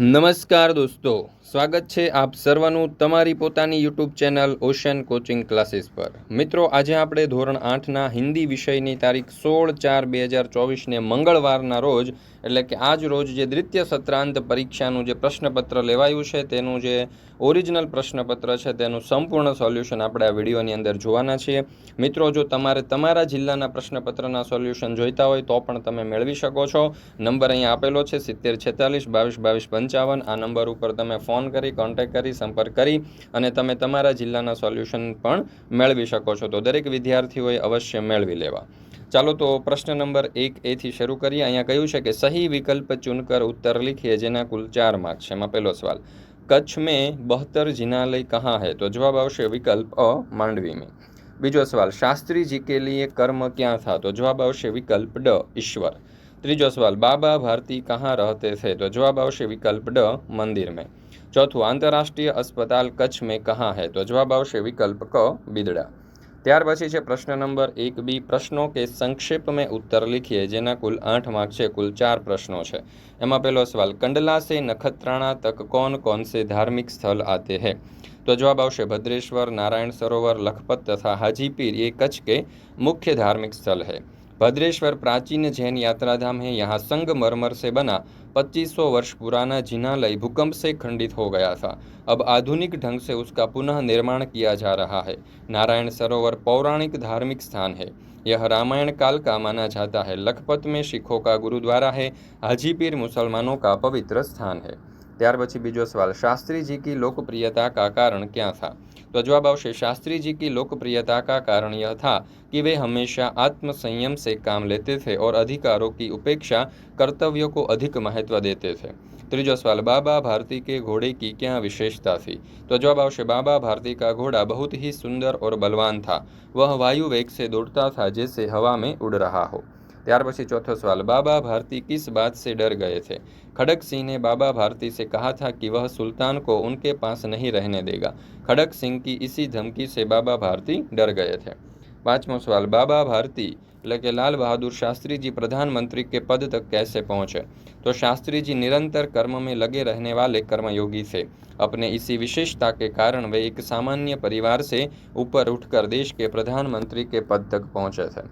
નમસ્કાર દોસ્તો. સ્વાગત છે આપ સર્વનું તમારી પોતાની YouTube channel ocean coaching classes પર. મિત્રો, આજે આપણે ધોરણ આઠના હિન્દી વિષયની તારીખ સોળ ચાર બે હજાર ચોવીસને મંગળવારના રોજ, એટલે કે આજ રોજ જે દ્વિતીય સત્રાંત પરીક્ષાનું જે પ્રશ્નપત્ર લેવાયું છે, તેનું જે ઓરિજિનલ પ્રશ્નપત્ર છે, તેનું સંપૂર્ણ સોલ્યુશન આપણે આ વિડીયોની અંદર જોવાના છીએ. મિત્રો, જો તમારે તમારા જિલ્લાના પ્રશ્નપત્રના સોલ્યુશન જોઈતા હોય, તો પણ તમે મેળવી શકો છો. નંબર અહીંયા આપેલો છે સિત્તેર છેતાલીસ બાવીસ બાવીસ પંચાવન. આ નંબર ઉપર તમે ફોન ફોન કરી કોન્ટેક કરી, સંપર્ક કરી અને તમે તમારા જિલ્લાના સોલ્યુશન પણ મેળવી શકો છો. તો દરેક વિદ્યાર્થીઓએ અવશ્ય મેળવી લેવા. ચાલો તો પ્રશ્ન નંબર એક એથી શરૂ કરીએ. અહીંયા કહ્યું છે કે સહી વિકલ્પ ચૂનકર ઉત્તર લીખીએ, જેના કુલ ચાર માર્ક છે. એમાં પહેલો સવાલ, કચ્છ મેં બહતર જિનાલય કहाँ है તો જવાબ આવશે વિકલ્પ અ, માંડવી મેં. બીજો સવાલ શાસ્ત્રીજી કે લીએ કર્મ ક્યાં થા? તો જવાબ આવશે વિકલ્પ ડ, ઈશ્વર. ત્રીજો સવાલ, બાબા ભારતી કહાં રહેતે થે? તો જવાબ આવશે વિકલ્પ ડ, મંદિર મેં. ચોથું આંતરરાષ્ટ્રીય અસ્પતાલ કચ્છ में कहाँ है तो જવાબ આવશે વિકલ્પ ક બિદડા ત્યાર પછી છે પ્રશ્ન નંબર એક બી પ્રશ્નો કે સંક્ષેપ में उत्तर लिखिए જેના કુલ આઠ માર્ક છે કુલ ચાર પ્રશ્નો છે એમાં પહેલો સવાલ કંડલા से नखत्राणा तक कौन कौन से धार्मिक स्थल आते हैं तो जवाब आवश्य भद्रेश्वर नारायण सरोवर लखपत तथा हाजीपीर ये कच्छ के मुख्य धार्मिक स्थल है भद्रेश्वर प्राचीन जैन यात्रा धाम है यहाँ संगमरमर से बना 2500 वर्ष पुराना जिनालय भूकंप से खंडित हो गया था। अब आधुनिक ढंग से उसका पुनः निर्माण किया जा रहा है। नारायण सरोवर पौराणिक धार्मिक स्थान है। यह रामायण काल का माना जाता है। लखपत में सिखों का गुरुद्वारा है। हाजीपीर मुसलमानों का पवित्र स्थान है। ત્યાર પછી બીજો સવાલ શાસ્ત્રી જી की लोकप्रियता का कारण क्या था तो जवाब आवश्य शास्त्री जी की लोकप्रियता का कारण यह था कि वे हमेशा आत्म संयम से काम लेते थे और अधिकारों की उपेक्षा कर्तव्यों को अधिक महत्व देते थे ત્રીજો સવાલ बाबा भारती के घोड़े की क्या विशेषता थी तो जवाब आवश्य बाबा भारती का घोड़ा बहुत ही सुंदर और बलवान था वह वायु वेग से दौड़ता था जैसे हवा में उड़ रहा हो ત્યાર પછી चौथा सवाल बाबा भारती किस बात से डर गए थे खड़क सिंह ने बाबा भारती से कहा था कि वह सुल्तान को उनके पास नहीं रहने देगा खड़क सिंह की इसी धमकी से बाबा भारती डर गए थे पांचवा सवाल बाबा भारती એટલે કે લાલ बहादुर शास्त्री जी प्रधानमंत्री के पद तक कैसे पहुंचे तो शास्त्री जी निरंतर कर्म में लगे रहने वाले कर्मयोगी थे अपने इसी विशेषता के कारण वे एक सामान्य परिवार से ऊपर उठकर देश के प्रधानमंत्री के पद तक पहुंचे थे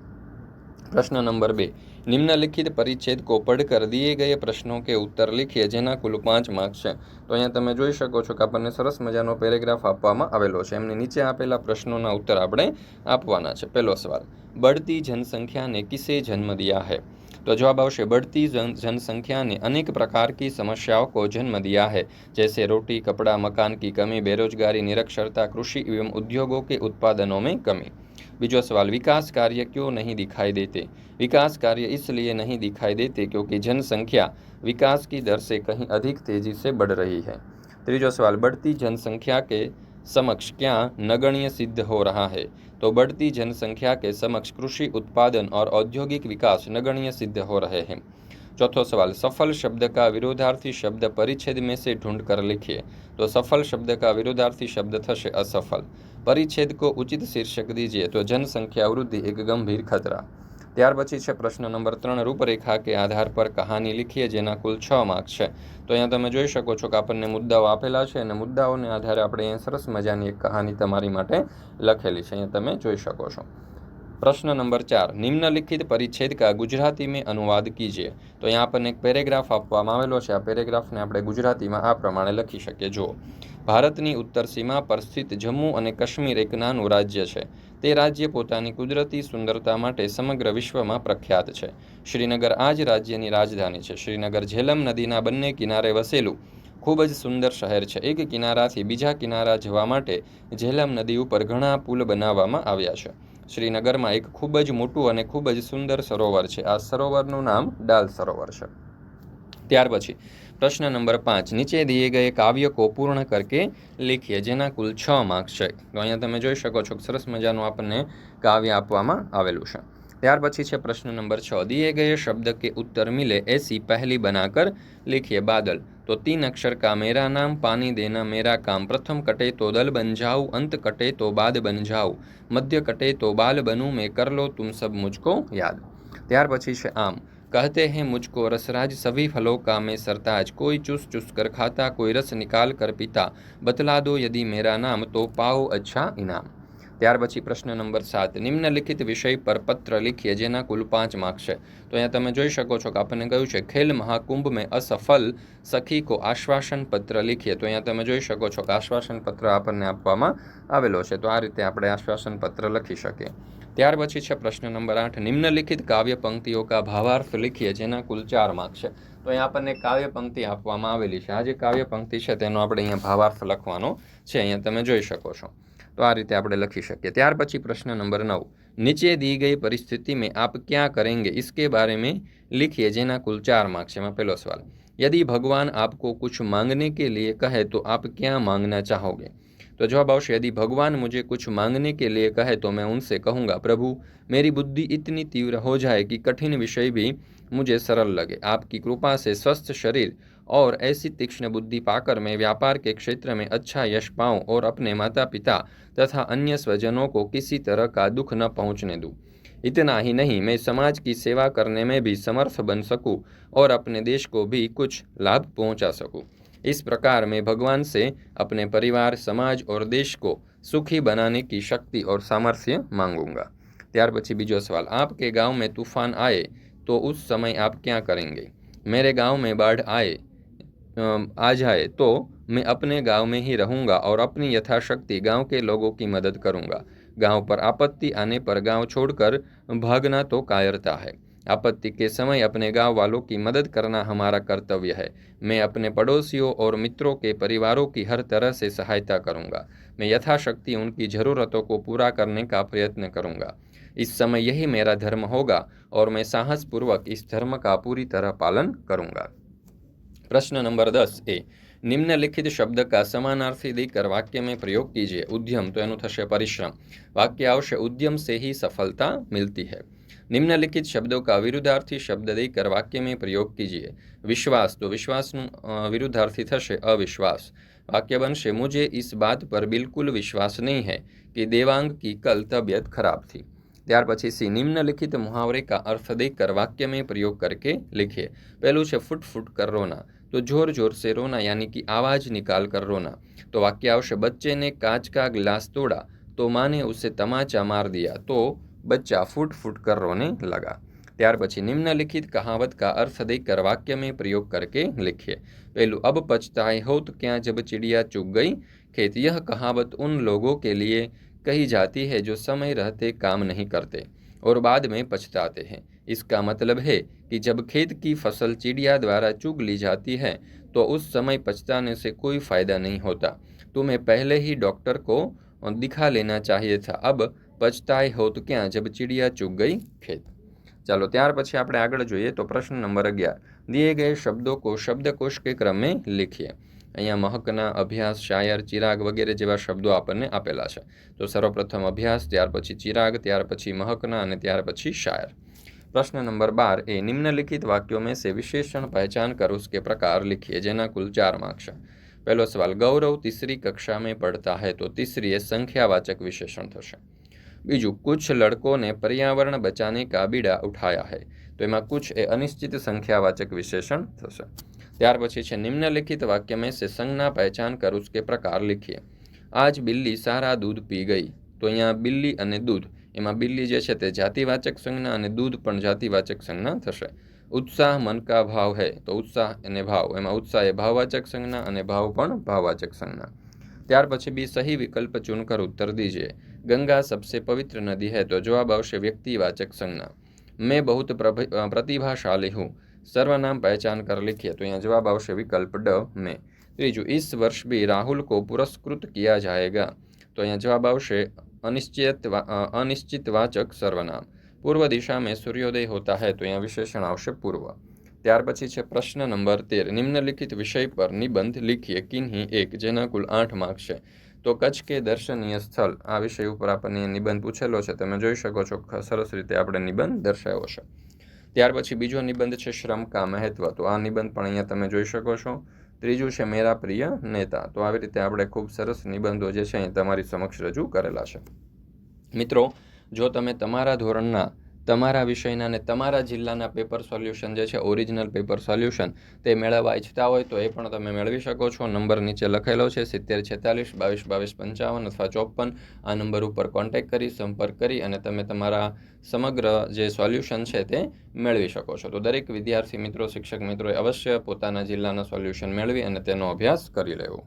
प्रश्न नंबर बे निम्नलिखित परिच्छेद को पढ़कर दिए गए प्रश्नों के उत्तर लिखिए જેના કુલ પાંચ માર્ક્સ છે તો અહીંયા તમે જોઈ શકો છો કે આપણને સરસ મજાનો પેરેગ્રાફ આપવામાં આવેલો છે એમની નીચે આપેલા પ્રશ્નોના ઉત્તર આપણે આપવાના છે પહેલો સવાલ बढ़ती जनसंख्या ने किसे जन्म दिया है तो जवाब आवश्य बढ़ती जन जनसंख्या ने अनेक प्रकार की समस्याओं को जन्म दिया है जैसे रोटी कपड़ा मकान की कमी बेरोजगारी निरक्षरता कृषि एवं उद्योगों के उत्पादनों में कमी बीजो सवाल विकास कार्य क्यों नहीं दिखाई देते? विकास कार्य इसलिए नहीं दिखाई देते क्योंकि जनसंख्या विकास की दर से कहीं अधिक तेज़ी से बढ़ रही है। त्रीजो सवाल बढ़ती जनसंख्या के समक्ष क्या नगण्य सिद्ध हो रहा है? तो बढ़ती जनसंख्या के समक्ष कृषि उत्पादन और औद्योगिक विकास नगण्य सिद्ध हो रहे हैं। चौथो सवाल सफल शब्द का विरोधार्थी शब्द परिच्छेद में से ढूंढ कर लिखिए तो सफल शब्द का विरोधार्थी शब्द થશે असफल परिच्छेद को उचित शीर्षक दीजिए तो जनसंख्या वृद्धि एक गंभीर खतरा ત્યાર પછી છે પ્રશ્ન નંબર ત્રણ રૂપરેખા કે આધાર પર કહાની લીખીએ જેના કુલ છ માર્ક્સ છે તો અહીંયા તમે જોઈ શકો છો કે આપણને મુદ્દાઓ આપેલા છે અને મુદ્દાઓને આધારે આપણે અહીંયા સરસ મજાની એક કહાની તમારી માટે લખેલી છે અહીંયા તમે જોઈ શકો છો प्रश्न नंबर चार निम्नलिखित परिच्छेद का गुजराती में अनुवाद कीजिए તો અહીંયા આપણને એક પેરેગ્રાફ આપવામાં આવેલો છે આ પેરેગ્રાફને આપણે ગુજરાતીમાં આ પ્રમાણે લખી શકીએ જો ભારતની ઉત્તર સીમા પર સ્થિત જમ્મુ અને કાશ્મીર એક નાનું રાજ્ય છે તે રાજ્ય પોતાની કુદરતી સુંદરતા માટે સમગ્ર વિશ્વમાં પ્રખ્યાત છે શ્રીનગર આ જ રાજ્યની રાજધાની છે શ્રીનગર ઝેલમ નદીના બંને કિનારે વસેલું ખૂબ જ સુંદર શહેર છે એક કિનારાથી બીજા કિનારા જવા માટે ઝેલમ નદી ઉપર ઘણા પુલ બનાવવામાં આવ્યા છે શ્રીનગરમાં એક ખૂબ જ મોટું અને ખૂબ જ સુંદર સરોવર છે. આ સરોવરનું નામ ડાલ સરોવર છે. ત્યાર પછી પ્રશ્ન નંબર પાંચ. નીચે દિए ગયે કાવ્ય કો પૂર્ણ કરકે લીખીએ, જેના કુલ છ માર્ક્સ છે. તો અહીંયા તમે જોઈ શકો છો સરસ મજાનું આપણને કાવ્ય આપવામાં આવેલું છે. त्यार પછી છે પ્રશ્ન નંબર છ. દિએ ગયે શબ્દ કે ઉત્તર મિલે એસી પહેલી બનાકર लिखिए बादल तो तीन अक्षर का मेरा नाम पानी देना मेरा काम प्रथम कटे तो दल बन जाऊ अंत कटे तो बाद बन जाऊँ मध्य कटे तो बाल बनूँ मैं कर लो तुम सब मुझको याद त्यार પછી છે આમ. कहते हैं मुझको रसराज सभी फलों का मैं सरताज कोई चुस चुस कर खाता कोई रस निकाल कर पीता बतला दो यदि मेरा नाम तो पाओ अच्छा इनाम ત્યાર પછી પ્રશ્ન નંબર સાત. નિમ્નલિખિત વિષય પર પત્ર લખીએ જેના કુલ પાંચ માર્ક છે. તો અહીંયા તમે જોઈ શકો છો કે આપણને કહ્યું છે, ખેલ મહાકુંભ મેં અસફલ સખી કો આશ્વાસન પત્ર લીખીએ. તો અહીંયા તમે જોઈ શકો છો કે આશ્વાસન પત્ર આપણને આપવામાં આવેલો છે. તો આ રીતે આપણે આશ્વાસન પત્ર લખી શકીએ. ત્યાર પછી છે પ્રશ્ન નંબર આઠ. નિમ્નલિખિત કાવ્ય પંક્તિઓ કા ભાવાર્થ લીખીએ જેના કુલ ચાર માર્ક છે. તો અહીંયા આપણને કાવ્ય પંક્તિ આપવામાં આવેલી છે. આ જે કાવ્ય પંક્તિ છે તેનો આપણે અહીંયા ભાવાર્થ લખવાનો છે. અહીંયા તમે જોઈ શકો છો. તો આ રીતે આપણે લખી શકીએ ત્યાર પછી પ્રશ્ન નંબર નવ નીચે दी गई परिस्थिति में आप क्या करेंगे इसके बारे में लिखिए જેના કુલ ચાર માર્ક્સ છે એમાં પહેલો સવાલ यदि भगवान आपको कुछ मांगने के लिए कहे तो आप क्या मांगना चाहोगे तो जवाब आवश्य यदि भगवान मुझे कुछ मांगने के लिए कहे तो मैं उनसे कहूँगा प्रभु मेरी बुद्धि इतनी तीव्र हो जाए कि कठिन विषय भी मुझे सरल लगे आपकी कृपा से स्वस्थ शरीर और ऐसी तीक्ष्ण बुद्धि पाकर मैं व्यापार के क्षेत्र में अच्छा यश पाऊं और अपने माता पिता तथा अन्य स्वजनों को किसी तरह का दुख न पहुंचने दूं इतना ही नहीं मैं समाज की सेवा करने में भी समर्थ बन सकूं और अपने देश को भी कुछ लाभ पहुंचा सकूं इस प्रकार मैं भगवान से अपने परिवार समाज और देश को सुखी बनाने की शक्ति और सामर्थ्य मांगूंगा ત્યાર પછી બીજો સવાલ आपके गांव में तूफान आए तो उस समय आप क्या करेंगे मेरे गांव में बाढ़ आए अम, आ जाए तो मैं अपने गाँव में ही रहूँगा और अपनी यथाशक्ति गाँव के लोगों की मदद करूँगा। गाँव पर आपत्ति आने पर गाँव छोड़कर भागना तो कायरता है। आपत्ति के समय अपने गाँव वालों की मदद करना हमारा कर्तव्य है। मैं अपने पड़ोसियों और मित्रों के परिवारों की हर तरह से सहायता करूँगा। मैं यथाशक्ति उनकी ज़रूरतों को पूरा करने का प्रयत्न करूँगा। इस समय यही मेरा धर्म होगा और मैं साहसपूर्वक इस धर्म का पूरी तरह पालन करूँगा। प्रश्न नंबर दस ए। निम्नलिखित शब्द का समानार्थी देकर वाक्य में प्रयोग कीजिए। उद्यम तो एनु परिश्रम। वाक्य अवश्य उद्यम से ही सफलता मिलती है। निम्नलिखित शब्दों का विरुद्धार्थी शब्द देकर वाक्य में प्रयोग कीजिए। विश्वास तो विश्वास विरुद्धार्थी थे अविश्वास। वाक्य बन से मुझे इस बात पर बिल्कुल विश्वास नहीं है कि देवांग की कल तबियत खराब थी। त्यार पी निम्नलिखित मुहावरे का अर्थ देकर वाक्य में प्रयोग करके लिखिए। पहलू से फुट फुट कर रोना। तो जोर जोर से रोना यानी कि आवाज निकाल कर रोना तो वाक्य आवश्य बच्चे ने कांच का गिलास तोड़ा तो माँ ने उसे तमाचा मार दिया तो बच्चा फुट फुट कर रोने लगा ત્યાર પછી નિમ્નલિખિત कहावत का अर्थ देकर वाक्य में प्रयोग करके लिखिए पहलू अब पछताए हो तो क्या जब चिड़िया चुग गई खेत यह कहावत उन लोगों के लिए कही जाती है जो समय रहते काम नहीं करते और बाद में पछताते हैं इसका मतलब है कि जब खेत की फ़सल चिड़िया द्वारा चुग ली जाती है तो उस समय पछताने से कोई फ़ायदा नहीं होता। तुम्हें पहले ही डॉक्टर को दिखा लेना चाहिए था। अब पछताए हो तो क्या जब चिड़िया चुग गई? खेत। चलो, त्यार पे आप आग जो है तो प्रश्न नंबर अगर दिए गए शब्दों को शब्दकोश के क्रम में लिखिए। अँ महकना, अभ्यास, शायर, चिराग वगैरह जो शब्दों अपन आपेला है तो सर्वप्रथम अभ्यास, त्यार पी चिराग, त्यार महकना त्यार पी शायर। प्रश्न नंबर बार ए निम्नलिखित वाक्यों में से विशेषण पहचान कर उसके प्रकार लिखिए जेना कुल चार मार्क्स है पहलो सवाल गौरव तीसरी कक्षा में पढ़ता है तो तीसरी એ સંખ્યાવાચક વિશેષણ થશે બીજું कुछ लड़कों ने पर्यावरण बचाने का बीड़ा उठाया है તો એમાં कुछ એ અનિશ્ચિત સંખ્યાવાચક વિશેષણ થશે ત્યાર પછી છે નિમ્નલિખિત વાક્ય में से संज्ञा पहचान कर उसके प्रकार लिखिए आज बिल्ली सारा दूध पी गई તો અહીંયા બિલ્લી અને દૂધ એમાં બિલ્લી જે છે તે જાતિવાચક સંજ્ઞા અને દૂધ પણ જાતિવાચક સંજ્ઞા થશે. ઉત્સાહ મન કા ભાવ હે. તો ઉત્સાહ અને ભાવ. એમાં ઉત્સાહ એ ભાવવાચક સંજ્ઞા અને ભાવ પણ ભાવવાચક સંજ્ઞા. ત્યાર પછી બી સહી વિકલ્પ ચૂનકર ઉત્તર દીજે. ગંગા સબસે પવિત્ર નદી હૈ. તો જવાબ આવશે વ્યક્તિવાચક સંજ્ઞા. મેં બહુત પ્રતિભાશાલી હું. સર્વનામ પહેચાન કર લીખીએ. તો અહીંયા જવાબ આવશે વિકલ્પ ડ, મેં. ત્રીજું, ઈસ વર્ષ બી રાહુલ કો પુરસ્કૃત કિયા જાયેગા. તો અહીંયા જવાબ આવશે अनिश्चित वा- अ, अनिश्चितवाचक सर्वनाम પૂર્વ દિશા में सूर्योदय होता है तो यहाँ વિશેષણ આવશે પૂર્વ ત્યાર પછી છે પ્રશ્ન નંબર તેર નિમ્નલિખિત વિષય પર નિબંધ લીખીએ કિન્હી એક જેના કુલ આઠ માર્ક છે તો કચ્છ કે દર્શનીય સ્થળ આ વિષય ઉપર આપણને નિબંધ પૂછેલો છે તમે જોઈ શકો છો ખ- સરસ રીતે આપણે નિબંધ દર્શાવ્યો છે ત્યાર પછી બીજો નિબંધ છે શ્રમ કા મહત્વ તો આ નિબંધ પણ અહીંયા તમે જોઈ શકો છો ત્રીજું છે, મેરા પ્રિય નેતા. તો આવી રીતે આપણે ખૂબ સરસ નિબંધો જે છે એ તમારી સમક્ષ રજૂ કરેલા છે. મિત્રો, જો તમે તમારા ધોરણના તમારા વિષયના અને તમારા જિલ્લાના પેપર સોલ્યુશન જે છે, ઓરિજિનલ પેપર સોલ્યુશન તે મેળવવા ઈચ્છતા હોય તો એ પણ તમે મેળવી શકો છો. નંબર નીચે લખેલો છે, સિત્તેર છેતાલીસ, બાવીસ બાવીસ, પંચાવન અથવા ચોપન. આ નંબર ઉપર કોન્ટેક કરી, સંપર્ક કરી અને તમે તમારા સમગ્ર જે સોલ્યુશન છે તે મેળવી શકો છો. તો દરેક વિદ્યાર્થી મિત્રો, શિક્ષક મિત્રોએ અવશ્ય પોતાના જિલ્લાના સોલ્યુશન મેળવી અને તેનો અભ્યાસ કરી લેવો.